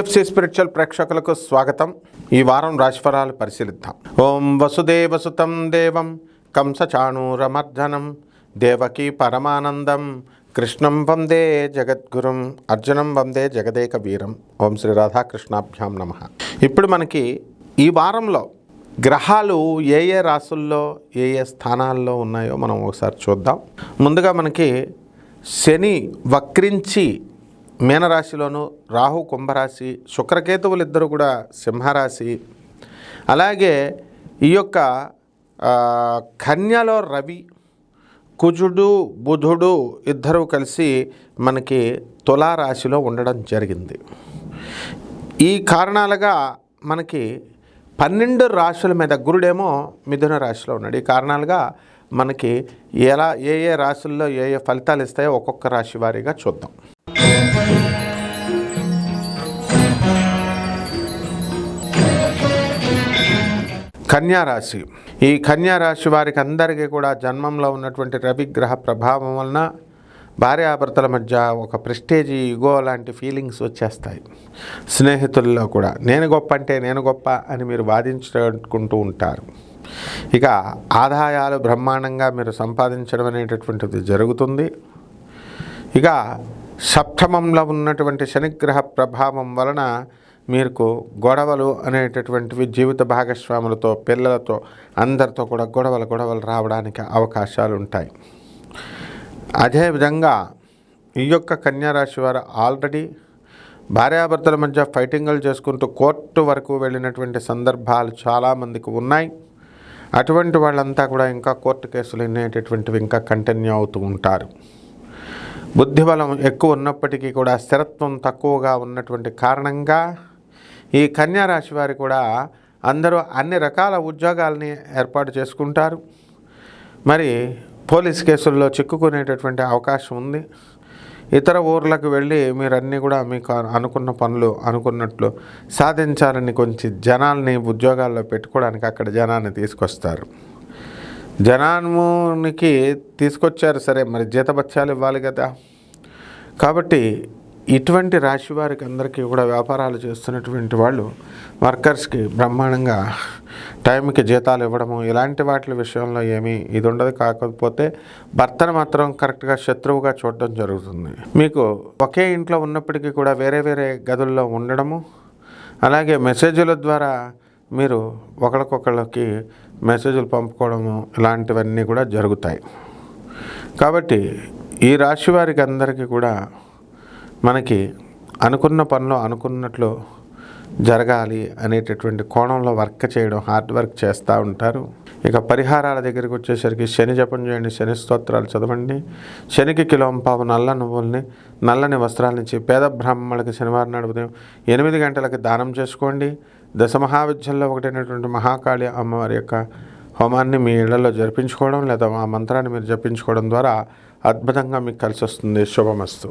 తులసి spiritual ప్రేక్షకులకు స్వాగతం. ఈ వారం రాశిఫలాలు పరిశీలిద్దాం. ఓం వసుదేవసుతం దేవం కంసచాణూరమర్జనం దేవకీ పరమానందం కృష్ణం వందే జగద్గురుం అర్జునం వందే జగదేక వీరం. ఓం శ్రీ రాధాకృష్ణాభ్యాం నమ. ఇప్పుడు మనకి ఈ వారంలో గ్రహాలు ఏ ఏ రాసుల్లో ఏ ఏ స్థానాల్లో ఉన్నాయో మనం ఒకసారి చూద్దాం. ముందుగా మనకి శని వక్రించి మీనరాశిలోను రాహు కుంభరాశి శుక్రకేతువులు ఇద్దరు కూడా సింహరాశి. అలాగే ఈ యొక్క కన్యలో రవి కుజుడు బుధుడు ఇద్దరు కలిసి మనకి తులారాశిలో ఉండడం జరిగింది. ఈ కారణాలుగా మనకి పన్నెండు రాశుల మీద గురుడేమో మిథున రాశిలో ఉన్నాడు. ఈ కారణాలుగా మనకి ఎలా ఏ ఏ రాశుల్లో ఏ ఏ ఫలితాలు ఇస్తాయో ఒక్కొక్క రాశి వారీగా చూద్దాం. కన్యారాశి. ఈ కన్యారాశి వారికి అందరికీ కూడా జన్మంలో ఉన్నటువంటి రవిగ్రహ ప్రభావం వలన భార్యాభర్తల మధ్య ఒక ప్రెస్టేజీ ఇగో లాంటి ఫీలింగ్స్ వచ్చేస్తాయి. స్నేహితుల్లో కూడా నేను గొప్ప అంటే నేను గొప్ప అని మీరు వాదించుకుంటూ ఉంటారు. ఇక ఆదాయాలు బ్రహ్మాండంగా మీరు సంపాదించడం అనేటటువంటిది జరుగుతుంది. ఇక సప్తమంలో ఉన్నటువంటి శనిగ్రహ ప్రభావం వలన మీకు గొడవలు అనేటటువంటివి జీవిత భాగస్వాములతో పిల్లలతో అందరితో కూడా గొడవలు గొడవలు రావడానికి అవకాశాలు ఉంటాయి అదేవిధంగా ఈ యొక్క కన్యారాశి వారు ఆల్రెడీ భార్యాభర్తల మధ్య ఫైటింగ్లు చేసుకుంటూ కోర్టు వరకు వెళ్ళినటువంటి సందర్భాలు చాలామందికి ఉన్నాయి. అటువంటి వాళ్ళంతా కూడా ఇంకా కోర్టు కేసులు అనేటటువంటివి ఇంకా కంటిన్యూ అవుతూ ఉంటారు. బుద్ధిబలం ఎక్కువ ఉన్నప్పటికీ కూడా స్థిరత్వం తక్కువగా ఉన్నటువంటి కారణంగా ఈ కన్యా రాశి వారు కూడా అందరూ అన్ని రకాల ఉద్యోగాల్ని ఏర్పాటు చేసుకుంటారు. మరి పోలీస్ కేసుల్లో చిక్కుకునేటటువంటి అవకాశం ఉంది. ఇతర ఊర్లకు వెళ్ళి మీరు అన్నీ కూడా మీకు అనుకున్న పనులు అనుకున్నట్లు సాధించాలని కొంచెం జనాల్ని ఉద్యోగాల్లో పెట్టుకోవడానికి అక్కడ జనాన్ని తీసుకొస్తారు. జనానికి తీసుకొచ్చారు సరే మరి జీతభత్యాలు ఇవ్వాలి కదా. కాబట్టి ఇటువంటి రాశి వారికి అందరికీ కూడా వ్యాపారాలు చేస్తున్నటువంటి వాళ్ళు వర్కర్స్కి బ్రహ్మాండంగా టైంకి జీతాలు ఇవ్వడము ఇలాంటి వాటి విషయంలో ఏమీ ఇది ఉండదు. కాకపోతే భర్తను మాత్రం కరెక్ట్గా శత్రువుగా చూడడం జరుగుతుంది. మీకు ఒకే ఇంట్లో ఉన్నప్పటికీ కూడా వేరే వేరే గదుల్లో ఉండడము అలాగే మెసేజ్ల ద్వారా మీరు ఒకరికొకళ్ళకి మెసేజ్లు పంపుకోవడము ఇలాంటివన్నీ కూడా జరుగుతాయి. కాబట్టి ఈ రాశి వారికి అందరికీ కూడా మనకి అనుకున్న పనులు అనుకున్నట్లు జరగాలి అనేటటువంటి కోణంలో వర్క్ చేయడం హార్డ్ వర్క్ చేస్తూ ఉంటారు. ఇక పరిహారాల దగ్గరికి వచ్చేసరికి శని జపం చేయండి శని స్తోత్రాలు చదవండి. శనికి కిలోం పావు నల్ల నువ్వుల్ని నల్లని వస్త్రాలనిచ్చి పేద బ్రాహ్మణులకి శనివారం నాడు ఉదయం ఎనిమిది గంటలకి దానం చేసుకోండి. దశ మహావిద్యల్లో ఒకటైనటువంటి మహాకాళి అమ్మవారి యొక్క హోమాన్ని మీ ఇళ్ళలో జరిపించుకోవడం లేదా ఆ మంత్రాన్ని మీరు జపించుకోవడం ద్వారా అద్భుతంగా మీకు కలిసి వస్తుంది శుభమస్తు.